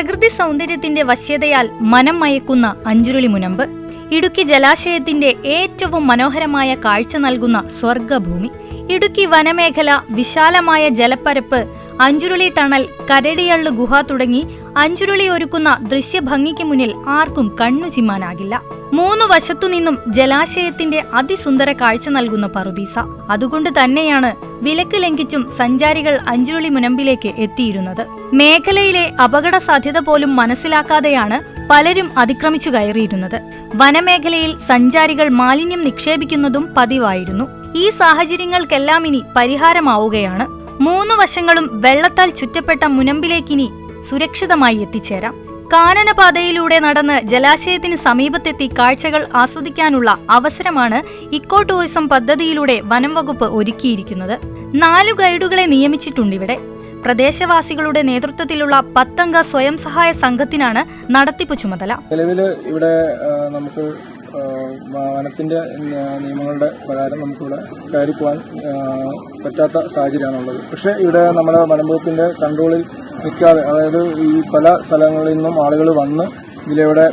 സൗന്ദര്യത്തിന്റെ വശ്യതയാൽ മനം മയക്കുന്ന അഞ്ചുരുളി മുനമ്പ് ഇടുക്കി ജലാശയത്തിന്റെ ഏറ്റവും മനോഹരമായ കാഴ്ച നൽകുന്ന സ്വർഗഭൂമി ഇടുക്കി വനമേഖല വിശാലമായ ജലപ്പരപ്പ് അഞ്ചുരുളി ടണൽ കരടിയള്ളു ഗുഹ തുടങ്ങി അഞ്ചുരുളി ഒരുക്കുന്ന ദൃശ്യഭംഗിക്ക് മുന്നിൽ ആർക്കും കണ്ണു ചിമ്മാനാകില്ല മൂന്നു വശത്തുനിന്നും ജലാശയത്തിന്റെ അതിസുന്ദര കാഴ്ച നൽകുന്ന പറുദീസ. അതുകൊണ്ട് തന്നെയാണ് വിലക്ക് ലംഘിച്ചും സഞ്ചാരികൾ അഞ്ചുരുളി മുനമ്പിലേക്ക് എത്തിയിരുന്നത്. മേഖലയിലെ അപകട സാധ്യത പോലും മനസ്സിലാക്കാതെയാണ് പലരും അതിക്രമിച്ചു കയറിയിരുന്നത്. വനമേഖലയിൽ സഞ്ചാരികൾ മാലിന്യം നിക്ഷേപിക്കുന്നതും പതിവായിരുന്നു. ഈ സാഹചര്യങ്ങൾക്കെല്ലാം ഇനി പരിഹാരമാവുകയാണ്. മൂന്ന് വശങ്ങളും വെള്ളത്താൽ ചുറ്റപ്പെട്ട മുനമ്പിലേക്കിനി സുരക്ഷിതമായി എത്തിച്ചേരാം. കാനനപാതയിലൂടെ നടന്ന് ജലാശയത്തിന് സമീപത്തെത്തി കാഴ്ചകൾ ആസ്വദിക്കാനുള്ള അവസരമാണ് ഇക്കോ ടൂറിസം പദ്ധതിയിലൂടെ വനം വകുപ്പ് ഒരുക്കിയിരിക്കുന്നത്. നാലു ഗൈഡുകളെ നിയമിച്ചിട്ടുണ്ടിവിടെ. പ്രദേശവാസികളുടെ നേതൃത്വത്തിലുള്ള പത്തംഗ സ്വയം സഹായ സംഘത്തിനാണ് നടത്തിപ്പ് ചുമതല. നിലവിൽ ഇവിടെ നമുക്ക് ആ, വനത്തിന്റെ നിയമങ്ങളുടെ പ്രകാരം നമുക്കിവിടെ പോകാൻ പറ്റാത്ത സാഹചര്യമാണുള്ളത്. പക്ഷേ ഇവിടെ നമ്മുടെ വനംവകുപ്പിന്റെ കൺട്രോളിൽ നിൽക്കാതെ അതായത് ഈ പല സ്ഥലങ്ങളിൽ നിന്നും ആളുകൾ വന്ന് ഇതിലൂടെ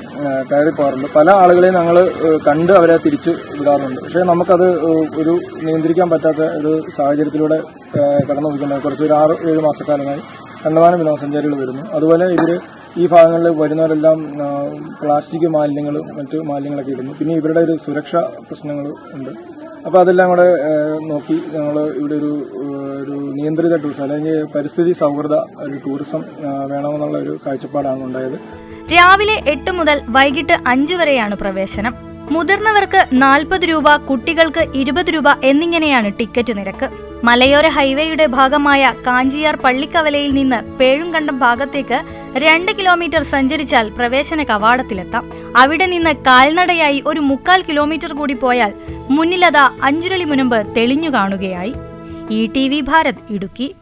കയറി പോകാറുണ്ട് പല ആളുകളെയും ഞങ്ങൾ കണ്ട് അവരെ തിരിച്ച് വിടാറുണ്ട്. പക്ഷേ നമുക്കത് ഒരു നിയന്ത്രിക്കാൻ പറ്റാത്ത ഒരു സാഹചര്യത്തിലൂടെ കടന്നു പോയിക്കുന്നത് കുറച്ച് ഒരു ആറ് ഏഴ് മാസക്കാലമായി കണ്ടമാനം വിനോദസഞ്ചാരികൾ വരുന്നു. അതുപോലെ ഇവർ ഈ ഭാഗങ്ങളിൽ വരുന്നവരെല്ലാം പ്ലാസ്റ്റിക് മാലിന്യങ്ങൾ മറ്റു മാലിന്യങ്ങളൊക്കെ ഇടുന്നു. പിന്നെ ഇവരുടെ ഒരു സുരക്ഷാ പ്രശ്നങ്ങൾ ഉണ്ട്. അപ്പോൾ അതെല്ലാം കൂടെ നോക്കി ഞങ്ങൾ ഇവിടെ ഒരു ഒരു നിയന്ത്രിത ടൂറിസം അല്ലെങ്കിൽ പരിസ്ഥിതി സൗഹൃദ ഒരു ടൂറിസം വേണമെന്നുള്ള ഒരു കാഴ്ചപ്പാടാണ് ഉണ്ടായത്. രാവിലെ എട്ട് മുതൽ വൈകിട്ട് അഞ്ചു വരെയാണ് പ്രവേശനം. മുതിർന്നവർക്ക് നാൽപ്പത് രൂപ കുട്ടികൾക്ക് ഇരുപത് രൂപ എന്നിങ്ങനെയാണ് ടിക്കറ്റ് നിരക്ക്. മലയോര ഹൈവേയുടെ ഭാഗമായ കാഞ്ചിയാർ പള്ളിക്കവലയിൽ നിന്ന് പേഴുംകണ്ടം ഭാഗത്തേക്ക് രണ്ട് കിലോമീറ്റർ സഞ്ചരിച്ചാൽ പ്രവേശന കവാടത്തിലെത്താം. അവിടെ നിന്ന് കാൽനടയായി ഒരു മുക്കാൽ കിലോമീറ്റർ കൂടി പോയാൽ മുന്നിലതാ അഞ്ചുരളി മുനമ്പ് തെളിഞ്ഞു കാണുകയായി. E T V Bharat Idukki.